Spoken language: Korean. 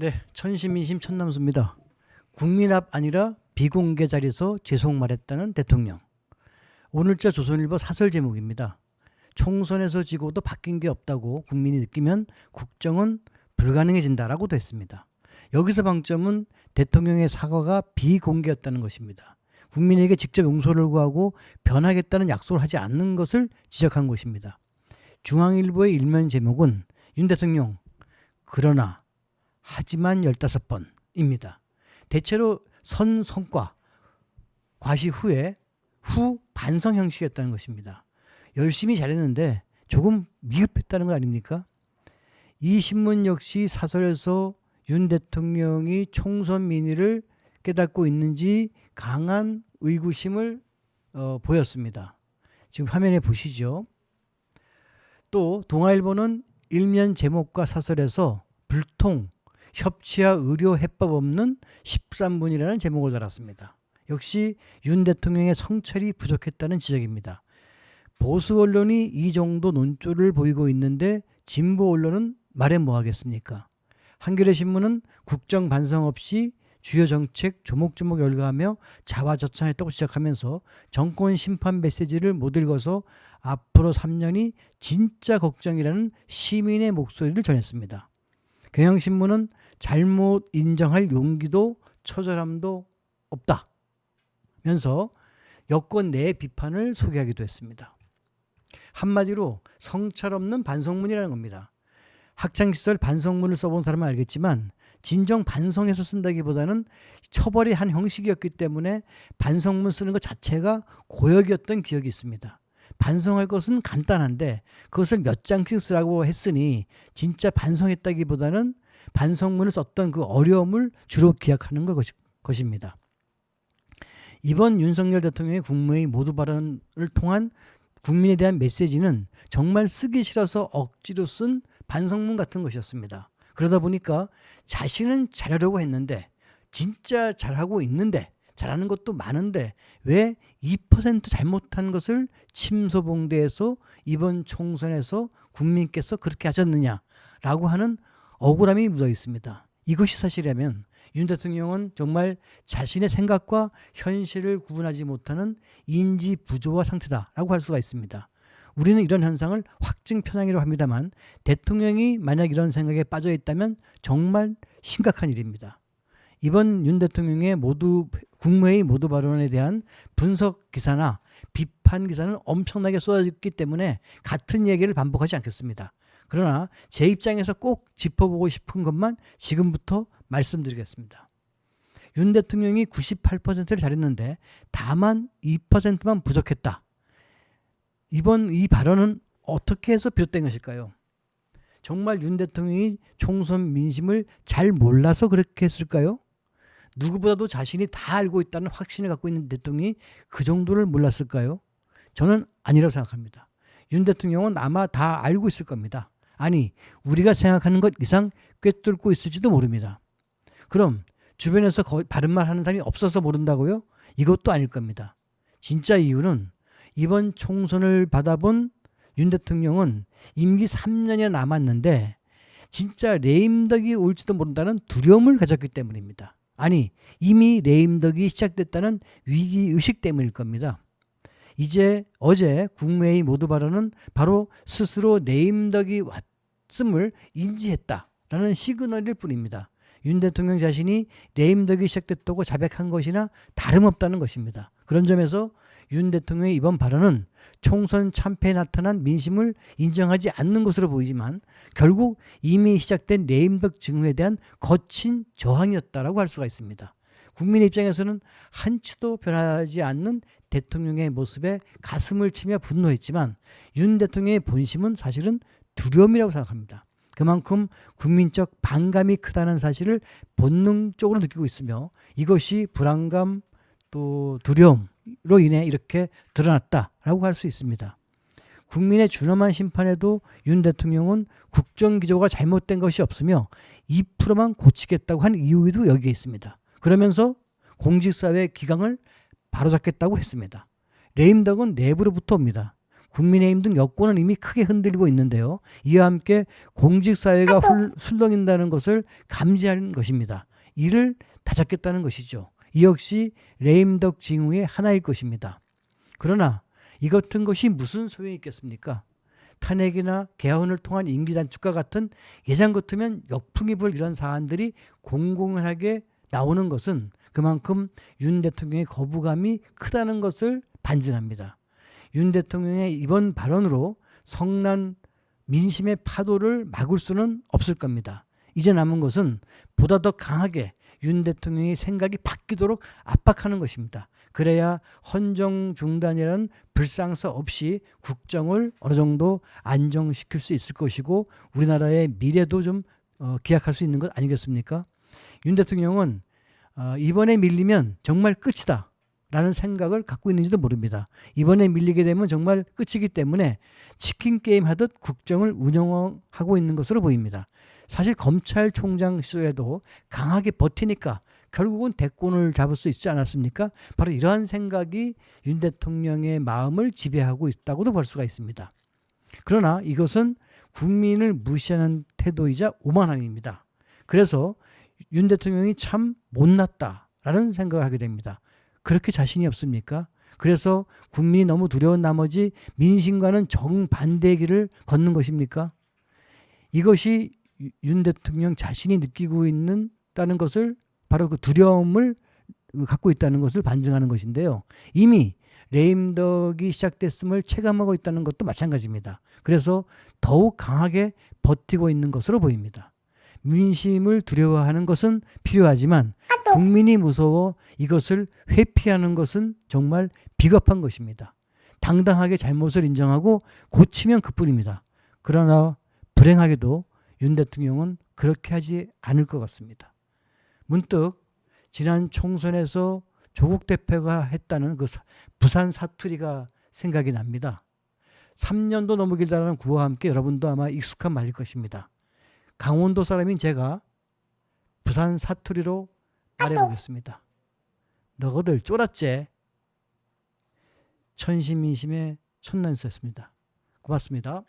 네, 천시민심 천남수입니다. 국민 앞 아니라 비공개 자리에서 죄송 말했다는 대통령. 오늘자 조선일보 사설 제목입니다. 총선에서 지고도 바뀐 게 없다고 국민이 느끼면 국정은 불가능해진다라고도 했습니다. 여기서 방점은 대통령의 사과가 비공개였다는 것입니다. 국민에게 직접 용서를 구하고 변하겠다는 약속을 하지 않는 것을 지적한 것입니다. 중앙일보의 일면 제목은 윤 대통령 그러나 하지만 15번입니다. 대체로 선 성과 과시 후에 후 반성 형식이었다는 것입니다. 열심히 잘했는데 조금 미흡했다는 거 아닙니까? 이 신문 역시 사설에서 윤 대통령이 총선 민의를 깨닫고 있는지 강한 의구심을 어, 보였습니다. 지금 화면에 보시죠. 또 동아일보는 일면 제목과 사설에서 불통 협치와 의료 해법 없는 13분이라는 제목을 달았습니다. 역시 윤 대통령의 성찰이 부족했다는 지적입니다. 보수 언론이 이 정도 논조를 보이고 있는데 진보 언론은 말해 뭐 하겠습니까? 한겨레 신문은 국정 반성 없이 주요 정책 조목조목 열거하며 자화자찬했다고 지적하면서 정권 심판 메시지를 못 읽어서 앞으로 3년이 진짜 걱정이라는 시민의 목소리를 전했습니다. 경향신문은 잘못 인정할 용기도 처절함도 없다. 면서 여권 내 비판을 소개하기도 했습니다. 한마디로 성찰 없는 반성문이라는 겁니다. 학창시절 반성문을 써본 사람은 알겠지만 진정 반성해서 쓴다기보다는 처벌이 한 형식이었기 때문에 반성문 쓰는 것 자체가 고역이었던 기억이 있습니다. 반성할 것은 간단한데 그것을 몇 장씩 쓰라고 했으니 진짜 반성했다기보다는 반성문을 썼던 그 어려움을 주로 기약하는 것 것입니다. 이번 윤석열 대통령의 국무회의 모두 발언을 통한 국민에 대한 메시지는 정말 쓰기 싫어서 억지로 쓴 반성문 같은 것이었습니다. 그러다 보니까 자신은 잘하려고 했는데 진짜 잘하고 있는데 잘하는 것도 많은데 왜 2% 잘못한 것을 침소봉대에서 이번 총선에서 국민께서 그렇게 하셨느냐라고 하는 억울함이 묻어 있습니다. 이것이 사실이라면 윤 대통령은 정말 자신의 생각과 현실을 구분하지 못하는 인지 부조화 상태다라고 할 수가 있습니다. 우리는 이런 현상을 확증 편향이라고 합니다만 대통령이 만약 이런 생각에 빠져 있다면 정말 심각한 일입니다. 이번 윤 대통령의 모두 국무회의 모두 발언에 대한 분석 기사나 비판 기사는 엄청나게 쏟아졌기 때문에 같은 얘기를 반복하지 않겠습니다. 그러나 제 입장에서 꼭 짚어보고 싶은 것만 지금부터 말씀드리겠습니다. 윤 대통령이 98%를 잘했는데 다만 2%만 부족했다. 이번 이 발언은 어떻게 해서 비롯된 것일까요? 정말 윤 대통령이 총선 민심을 잘 몰라서 그렇게 했을까요? 누구보다도 자신이 다 알고 있다는 확신을 갖고 있는 대통령이 그 정도를 몰랐을까요? 저는 아니라고 생각합니다. 윤 대통령은 아마 다 알고 있을 겁니다. 아니, 우리가 생각하는 것 이상 꿰뚫고 있을지도 모릅니다. 그럼 주변에서 거의 바른 말 하는 사람이 없어서 모른다고요? 이것도 아닐 겁니다. 진짜 이유는 이번 총선을 받아본 윤 대통령은 임기 3년이 남았는데 진짜 레임덕이 올지도 모른다는 두려움을 가졌기 때문입니다. 아니, 이미 레임덕이 시작됐다는 위기의식 때문일 겁니다. 이제 어제 국무회의 모두 발언은 바로 스스로 레임덕이 왔음을 인지했다라는 시그널일 뿐입니다. 윤 대통령 자신이 레임덕이 시작됐다고 자백한 것이나 다름없다는 것입니다. 그런 점에서 윤 대통령의 이번 발언은 총선 참패에 나타난 민심을 인정하지 않는 것으로 보이지만 결국 이미 시작된 레임덕 증후에 대한 거친 저항이었다라고 할 수가 있습니다. 국민의 입장에서는 한치도 변하지 않는 대통령의 모습에 가슴을 치며 분노했지만 윤 대통령의 본심은 사실은 두려움이라고 생각합니다. 그만큼 국민적 반감이 크다는 사실을 본능적으로 느끼고 있으며 이것이 불안감 또 두려움으 로 인해 이렇게 드러났다라고 할 수 있습니다. 국민의 준엄한 심판에도 윤 대통령은 국정 기조가 잘못된 것이 없으며 2%만 고치겠다고 한 이유도 여기에 있습니다. 그러면서 공직사회 기강을 바로잡겠다고 했습니다. 레임덕은 내부로부터 옵니다. 국민의힘 등 여권은 이미 크게 흔들리고 있는데요. 이와 함께 공직사회가 훌- 술렁인다는 것을 감지하는 것입니다. 이를 다잡겠다는 것이죠. 이 역시 레임덕 징후의 하나일 것입니다. 그러나 이 같은 것이 무슨 소용이 있겠습니까? 탄핵이나 개헌을 통한 임기 단축과 같은 예전 같으면 역풍이 불 이런 사안들이 공공하게 나오는 것은 그만큼 윤 대통령의 거부감이 크다는 것을 반증합니다. 윤 대통령의 이번 발언으로 성난 민심의 파도를 막을 수는 없을 겁니다. 이제 남은 것은 보다 더 강하게 윤 대통령의 생각이 바뀌도록 압박하는 것입니다. 그래야 헌정 중단이라는 불상사 없이 국정을 어느 정도 안정시킬 수 있을 것이고 우리나라의 미래도 좀 어, 기약할 수 있는 것 아니겠습니까? 윤 대통령은 어, 이번에 밀리면 정말 끝이다. 라는 생각을 갖고 있는지도 모릅니다. 이번에 밀리게 되면 정말 끝이기 때문에 치킨 게임 하듯 국정을 운영하고 있는 것으로 보입니다. 사실 검찰총장 시절에도 강하게 버티니까 결국은 대권을 잡을 수 있지 않았습니까? 바로 이러한 생각이 윤 대통령의 마음을 지배하고 있다고도 볼 수가 있습니다. 그러나 이것은 국민을 무시하는 태도이자 오만함입니다. 그래서 윤 대통령이 참 못났다라는 생각을 하게 됩니다. 그렇게 자신이 없습니까? 그래서 국민이 너무 두려운 나머지 민심과는 정반대의 길을 걷는 것입니까? 이것이 유- 윤 대통령 자신이 느끼고 있는다는 것을 바로 그 두려움을 갖고 있다는 것을 반증하는 것인데요. 이미 레임덕이 시작됐음을 체감하고 있다는 것도 마찬가지입니다. 그래서 더욱 강하게 버티고 있는 것으로 보입니다. 민심을 두려워하는 것은 필요하지만 국민이 무서워 이것을 회피하는 것은 정말 비겁한 것입니다. 당당하게 잘못을 인정하고 고치면 그뿐입니다. 그러나 불행하게도 윤 대통령은 그렇게 하지 않을 것 같습니다. 문득 지난 총선에서 조국 대표가 했다는 그 사- 부산 사투리가 생각이 납니다. 3년도 너무 길다라는 구호와 함께 여러분도 아마 익숙한 말일 것입니다. 강원도 사람인 제가 부산 사투리로 말해보겠습니다. 너희들 쫄았제. 천심민심의 천난수였습니다. 고맙습니다.